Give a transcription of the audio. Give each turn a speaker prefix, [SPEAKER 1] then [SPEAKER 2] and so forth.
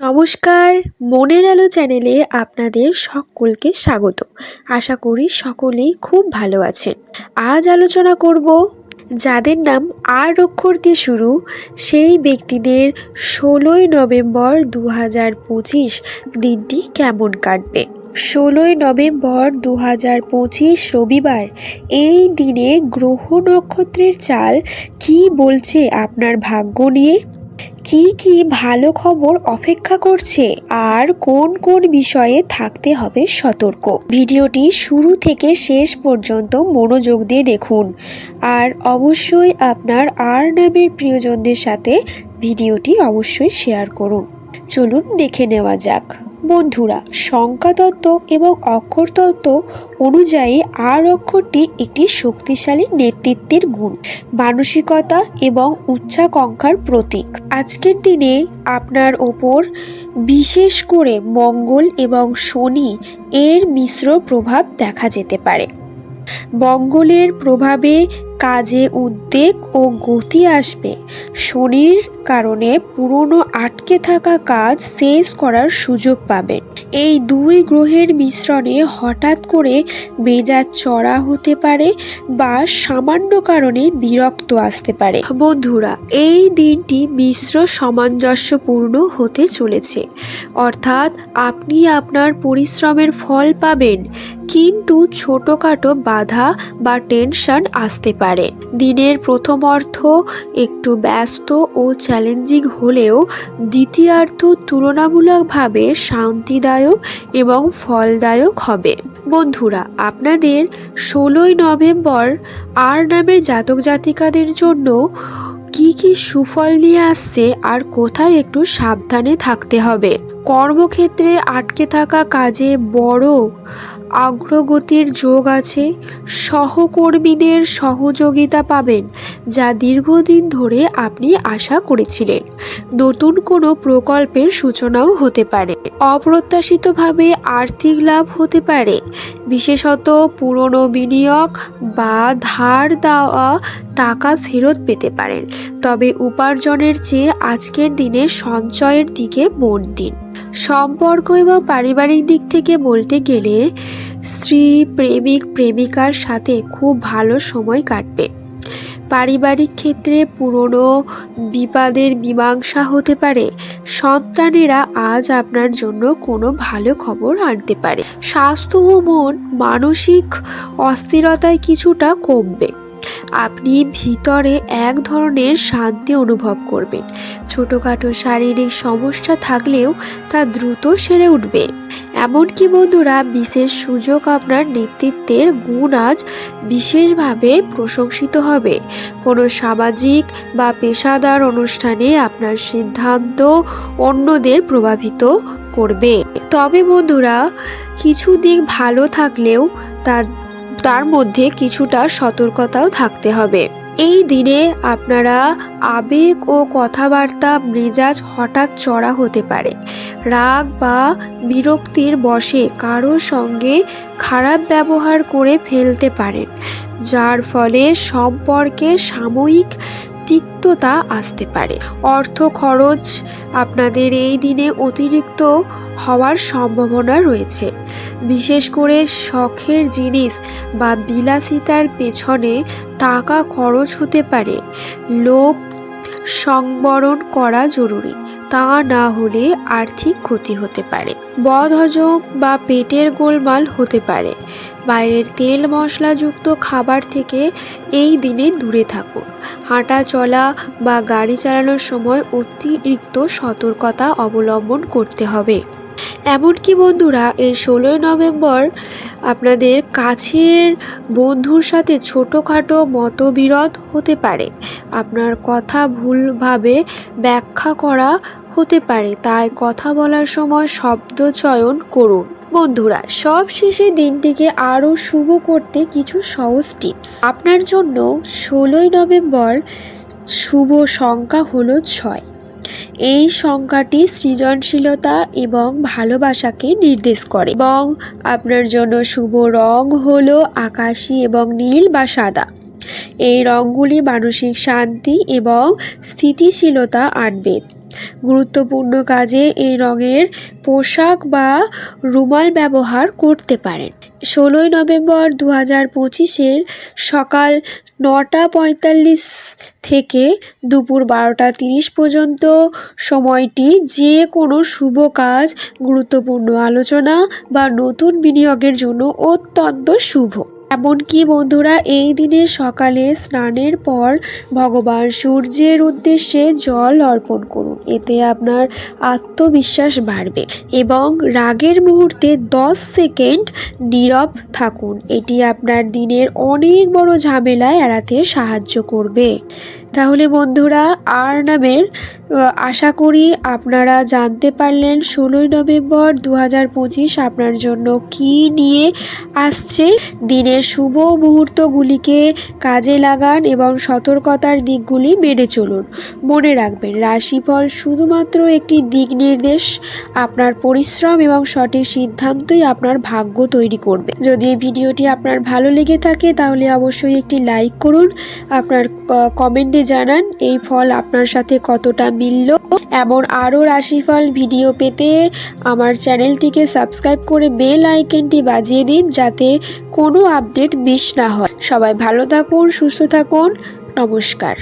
[SPEAKER 1] নমস্কার, মনের আলো চ্যানেলে আপনাদের সকলকে স্বাগত। আশা করি সকলেই খুব ভালো আছেন। আজ আলোচনা করব যাদের নাম আর অক্ষর দিয়ে শুরু, সেই ব্যক্তিদের ষোলোই নভেম্বর দু হাজার পঁচিশ দিনটি কেমন কাটবে? ষোলোই নভেম্বর দু হাজার পঁচিশ রবিবার, এই দিনে গ্রহ নক্ষত্রের চাল কি বলছে আপনার ভাগ্য নিয়ে? কি কি ভালো খবর অপেক্ষা করছে? আর কোন কোন বিষয়ে থাকতে হবে সতর্ক? ভিডিওটি শুরু থেকে শেষ পর্যন্ত মনোযোগ দিয়ে দেখুন। আর অবশ্যই আপনার আর নামের প্রিয়জনদের সাথে ভিডিওটি অবশ্যই শেয়ার করুন। চলুন দেখে নেওয়া যাক। বন্ধুরা, সংখ্যাতত্ত্ব এবং অক্ষরতত্ত্ব অনুযায়ী আর অক্ষরটি একটি শক্তিশালী নেতৃত্বের গুণ, মানসিকতা এবং উচ্চাকাঙ্ক্ষার প্রতীক। আজকের দিনে আপনার ওপর বিশেষ করে মঙ্গল এবং শনি এর মিশ্র প্রভাব দেখা যেতে পারে। মঙ্গলের প্রভাবে কাজে উদ্বেগ ও গতি আসবে। শনির কারণে পুরনো আটকে থাকা কাজ শেষ করার সুযোগ পাবেন। এই দুই গ্রহের মিশ্রণে হঠাৎ করে মেজাজ চড়া হতে পারে বা সামান্য কারণে বিরক্ত আসতে পারে। বন্ধুরা, এই দিনটি মিশ্র সামঞ্জস্যপূর্ণ হতে চলেছে। অর্থাৎ আপনি আপনার পরিশ্রমের ফল পাবেন, কিন্তু ছোটোখাটো বাধা বা টেনশন আসতে পারে। দিনের প্রথম অর্থ, একটু ব্যস্ত ও চ্যালেঞ্জিং হলেও দ্বিতীয়ার্থ তুলনামূলকভাবে শান্তিদায়ক এবং ফলদায়ক হবে। বন্ধুরা, আপনাদের ষোলোই নভেম্বর আর নামের জাতক জাতিকাদের জন্য কি কি সুফল নিয়ে আসছে আর কোথায় একটু সাবধানে থাকতে হবে? কর্মক্ষেত্রে আটকে থাকা কাজে বড় অগ্রগতির যোগ আছে, সহকর্মীদের সহযোগিতা পাবেন, যা দীর্ঘদিন ধরে আপনি আশা করেছিলেন। নতুন কোনো প্রকল্পের সূচনাও হতে পারে। অপ্রত্যাশিতভাবে আর্থিক লাভ হতে পারে। বিশেষত পুরনো বিনিয়োগ বা ধার দেওয়া টাকা ফেরত পেতে পারেন। তবে উপার্জনের চেয়ে আজকের দিনে সঞ্চয়ের দিকে মন দিন। সম্পর্ক এবং পারিবারিক দিক থেকে বলতে গেলে, স্ত্রী, প্রেমিক, প্রেমিকার সাথে খুব ভালো সময় কাটবে। পারিবারিক ক্ষেত্রে পুরনো বিবাদের মীমাংসা হতে পারে। সন্তানেরা আজ আপনার জন্য কোনো ভালো খবর আনতে পারে। স্বাস্থ্য ও মন, মানসিক অস্থিরতায় কিছুটা কমবে। আপনি ভিতরে এক ধরনের শান্তি অনুভব করবেন। ছোটোখাটো শারীরিক সমস্যা থাকলেও তা দ্রুত সেরে উঠবে। এমনকি বন্ধুরা, বিশেষ সুযোগ আপনার নেতৃত্বের গুণ আজ বিশেষভাবে প্রশংসিত হবে। কোনো সামাজিক বা পেশাদার অনুষ্ঠানে আপনার সিদ্ধান্ত অন্যদের প্রভাবিত করবে। তবে বন্ধুরা কিছু দিক ভালো থাকলেও তার তার মধ্যে কিছুটা সতর্কতাও থাকতে হবে। এই দিনে আপনারা আবেগ ও কথাবার্তা, মেজাজ হঠাৎ চড়া হতে পারে। রাগ বা বিরক্তির বশে কারও সঙ্গে খারাপ ব্যবহার করে ফেলতে পারেন, যার ফলে সম্পর্কে সাময়িক তিক্ততা আসতে পারে। অর্থ খরচ আপনাদের এই দিনে অতিরিক্ত হওয়ার সম্ভাবনা রয়েছে। বিশেষ করে শখের জিনিস বা বিলাসিতার পেছনে টাকা খরচ হতে পারে। লোভ সংবরণ করা জরুরি, তা না হলে আর্থিক ক্ষতি হতে পারে। বদহজম বা পেটের গোলমাল হতে পারে। বাইরের তেল মশলাযুক্ত খাবার থেকে এই দিনে দূরে থাকুন। হাঁটা চলা বা গাড়ি চালানোর সময় অতিরিক্ত সতর্কতা অবলম্বন করতে হবে। এমনকি বন্ধুরা, এই ষোলোই নভেম্বর আপনাদের কাছের বন্ধুর সাথে ছোটোখাটো মতবিরোধ হতে পারে। আপনার কথা ভুলভাবে ব্যাখ্যা করা হতে পারে। তাই কথা বলার সময় শব্দ চয়ন করুন। বন্ধুরা, সব শেষে দিনটিকে আরও শুভ করতে কিছু সহজ টিপস। আপনার জন্য ষোলোই নভেম্বর শুভ সংখ্যা হলো ছয়। এই সংখ্যাটি সৃজনশীলতা এবং ভালোবাসাকে নির্দেশ করে। এবং আপনার জন্য শুভ রং হলো আকাশি এবং নীল বা সাদা। এই রঙগুলি মানসিক শান্তি এবং স্থিতিশীলতা আনবে। গুরুত্বপূর্ণ কাজে এই রঙের পোশাক বা রুমাল ব্যবহার করতে পারেন। ষোলোই নভেম্বর দু হাজার পঁচিশের সকাল নটা পঁয়তাল্লিশ থেকে দুপুর বারোটা তিরিশ পর্যন্ত। সময়টি যে কোনো শুভ কাজ, গুরুত্বপূর্ণ আলোচনা বা নতুন বিনিয়োগের জন্য অত্যন্ত শুভ। এমনকি বন্ধুরা, এই দিনে সকালে স্নানের পর ভগবান সূর্যের উদ্দেশ্যে জল অর্পণ করুন। এতে আপনার আত্মবিশ্বাস বাড়বে এবং রাগের মুহূর্তে দশ সেকেন্ড নীরব থাকুন। এটি আপনার দিনের অনেক বড় ঝামেলা এড়াতে সাহায্য করবে। তাহলে বন্ধুরা, আর নামের আশা করি আপনারা জানতে পারলেন ষোলোই নভেম্বর দু হাজার পঁচিশ আপনার জন্য কী নিয়ে আসছে। দিনের শুভ মুহূর্তগুলিকে কাজে লাগান এবং সতর্কতার দিকগুলি মেনে চলুন। মনে রাখবেন, রাশিফল শুধুমাত্র একটি দিক নির্দেশ। আপনার পরিশ্রম এবং সঠিক সিদ্ধান্তই আপনার ভাগ্য তৈরি করবে। যদি এই ভিডিওটি আপনার ভালো লেগে থাকে, তাহলে অবশ্যই একটি লাইক করুন। আপনার কমেন্টে জানান, এই ফল আপনার সাথে কতটা মিলল এবং আরও রাশিফল ভিডিও পেতে আমার চ্যানেলটিকে সাবস্ক্রাইব করে বেল আইকনটি বাজিয়ে দিন যাতে কোনো আপডেট মিস না হয়। সবাই ভালো থাকুন, সুস্থ থাকুন। নমস্কার।